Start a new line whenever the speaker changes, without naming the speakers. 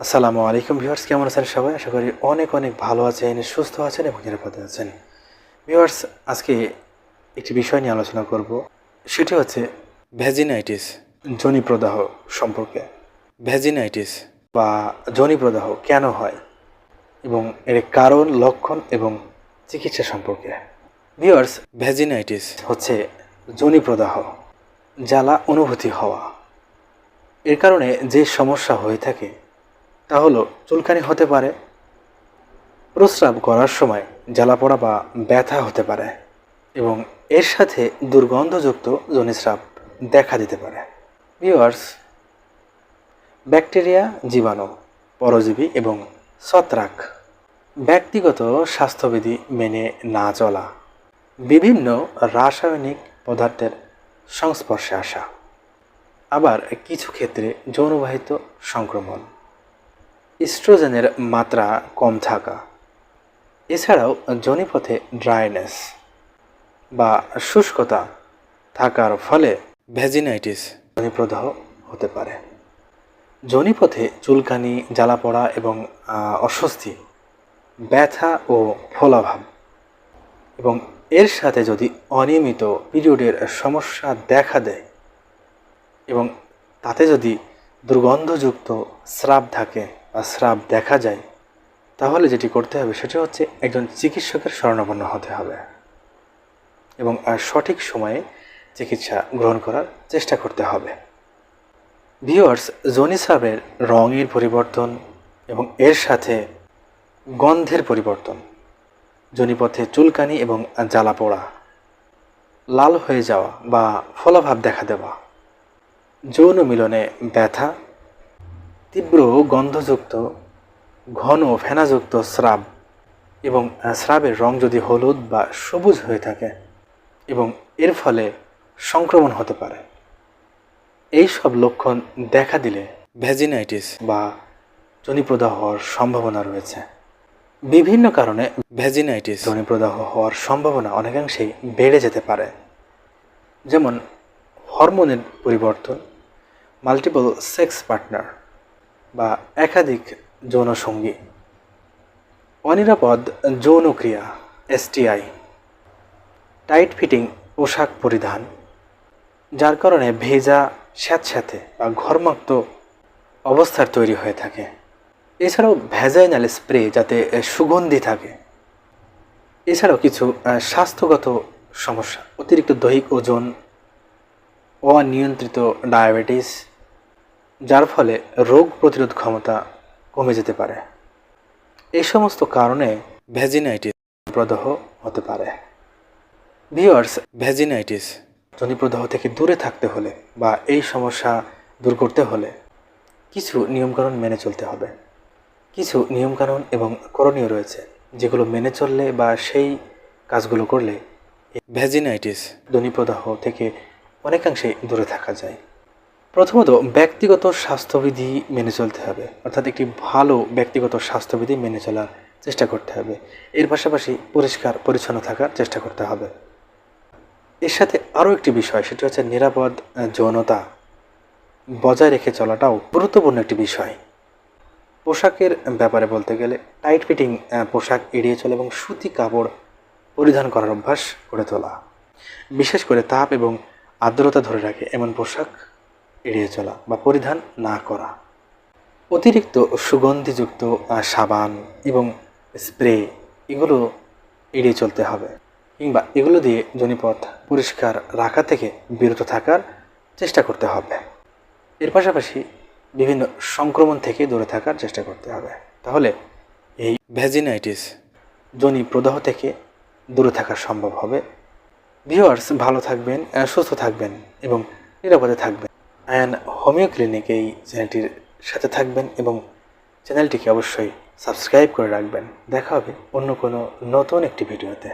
আসসালামু আলাইকুম ভিউয়ার্স, কেমন আছেন সবাই? আশা করি অনেক অনেক ভালো আছেন, সুস্থ আছেন এবং নিরাপদে আছেন। ভিউয়ার্স, আজকে একটি বিষয় নিয়ে আলোচনা করব। সেটি হচ্ছে ভ্যাজিনাইটিস জনি প্রদাহ সম্পর্কে। ভ্যাজিনাইটিস বা জনি প্রদাহ কেন হয় এবং এর কারণ, লক্ষণ এবং চিকিৎসা সম্পর্কে। ভিউয়ার্স, ভ্যাজিনাইটিস হচ্ছে জনি প্রদাহ জ্বালা অনুভূতি হওয়া। এর কারণে যে সমস্যা হয়ে থাকে তা হলো চুলকানি হতে পারে, প্রস্রাব করার সময় জ্বালা পোড়া বা ব্যথা হতে পারে, এবং এর সাথে দুর্গন্ধযুক্ত জনিস্রাব দেখা দিতে পারে। ভিউয়ার্স, ব্যাকটেরিয়া, জীবাণু, পরজীবী এবং ছত্রাক ব্যক্তিগত স্বাস্থ্যবিধি মেনে না চলা, বিভিন্ন রাসায়নিক পদার্থের সংস্পর্শে আসা, আবার কিছু ক্ষেত্রে যৌনবাহিত সংক্রমণ। ইস্ট্রোজেনের মাত্রা কম থাকা। এছাড়াও জনিপথে ড্রাইনেস বা শুষ্কতা থাকার ফলে ভ্যাজিনাইটিস জনিপ্রদাহ হতে পারে। জনিপথে চুলকানি জ্বালা পড়া এবং অস্বস্তি, ব্যথা ও ফলাভাব এবং এর সাথে যদি অনিয়মিত পিরিয়ডের সমস্যা দেখা দেয় এবং তাতে যদি দুর্গন্ধযুক্ত স্রাব থাকে বা স্রাব দেখা যায়, তাহলে যেটি করতে হবে সেটি হচ্ছে একজন চিকিৎসকের শরণাপন্ন হতে হবে এবং আর সঠিক সময়ে চিকিৎসা গ্রহণ করার চেষ্টা করতে হবে। ভিওয়ার্স জনিসাবের রঙের পরিবর্তন এবং এর সাথে গন্ধের পরিবর্তন, জনিপথে চুলকানি এবং জ্বালা পোড়া, লাল হয়ে যাওয়া বা ফলাভাব দেখা দেওয়া, যৌন মিলনে ব্যথা তীব্র গন্ধযুক্ত, ঘন ফেনাযুক্ত স্রাব এবং স্রাবের রং যদি হলুদ বা সবুজ হয়ে থাকে এবং এর ফলে সংক্রমণ হতে পারে। এই সব লক্ষণ দেখা দিলে ভ্যাজিনাইটিস বা জনিপ্রদাহ হওয়ার সম্ভাবনা রয়েছে। বিভিন্ন কারণে ভ্যাজিনাইটিস জনিপ্রদাহ হওয়ার সম্ভাবনা অনেকাংশেই বেড়ে যেতে পারে। যেমন, হরমোনের পরিবর্তন মাল্টিপল সেক্স পার্টনার বা একাধিক যৌনসঙ্গী। অনিরাপদ যৌনক্রিয়া এসটিআই টাইট ফিটিং, পোশাক পরিধান, যার কারণে ভেজা, স্যাঁতস্যাঁতে বা ঘরমাক্ত অবস্থার তৈরি হয়ে থাকে। এছাড়াও ভ্যাজাইনাল স্প্রে যাতে সুগন্ধি থাকে। এছাড়াও কিছু স্বাস্থ্যগত সমস্যা, অতিরিক্ত দৈহিক ওজন, অনিয়ন্ত্রিত ডায়াবেটিস যার ফলে রোগ প্রতিরোধ ক্ষমতা কমে যেতে পারে। এই সমস্ত কারণে ভ্যাজিনাইটিস প্রদাহ হতে পারে। ভিওয়ার্স ভ্যাজিনাইটিস জনিপ্রদাহ থেকে দূরে থাকতে হলে বা এই সমস্যা দূর করতে হলে কিছু নিয়মকানুন মেনে চলতে হবে। কিছু নিয়মকানুন এবং করণীয় রয়েছে, যেগুলো মেনে চললে বা সেই কাজগুলো করলে ভ্যাজিনাইটিস জনিপ্রদাহ থেকে অনেকাংশেই দূরে থাকা যায়। প্রথমত, ব্যক্তিগত স্বাস্থ্যবিধি মেনে চলতে হবে। অর্থাৎ একটি ভালো ব্যক্তিগত স্বাস্থ্যবিধি মেনে চলার চেষ্টা করতে হবে। এর পাশাপাশি পরিষ্কার, পরিচ্ছন্ন থাকার চেষ্টা করতে হবে। এর সাথে আরও একটি বিষয়, সেটি হচ্ছে নিরাপদ যৌনতা বজায় রেখে চলাটাও গুরুত্বপূর্ণ একটি বিষয়। পোশাকের ব্যাপারে বলতে গেলে, টাইট ফিটিং পোশাক এড়িয়ে চলে এবং সুতি কাপড় পরিধান করার অভ্যাস করে তোলা। বিশেষ করে তাপ এবং আর্দ্রতা ধরে রাখে এমন পোশাক এড়িয়ে চলা বা পরিধান না করা। অতিরিক্ত সুগন্ধিযুক্ত সাবান এবং স্প্রে এগুলো এড়িয়ে চলতে হবে কিংবা এগুলো দিয়ে জনিপথ পরিষ্কার রাখা থেকে বিরত থাকার চেষ্টা করতে হবে। এর পাশাপাশি বিভিন্ন সংক্রমণ থেকে দূরে থাকার চেষ্টা করতে হবে। তাহলে এই ভ্যাজিনাইটিস জনি প্রদাহ থেকে দূরে থাকা সম্ভব হবে। ভিউয়ার্স, ভালো থাকবেন সুস্থ থাকবেন এবং নিরাপদে থাকবেন। অ্যান্ড হোমিও ক্লিনিক এই চ্যানেলটির সাথে থাকবেন এবং চ্যানেলটিকে অবশ্যই সাবস্ক্রাইব করে রাখবেন। দেখা হবে অন্য কোনো নতুন একটি ভিডিওতে।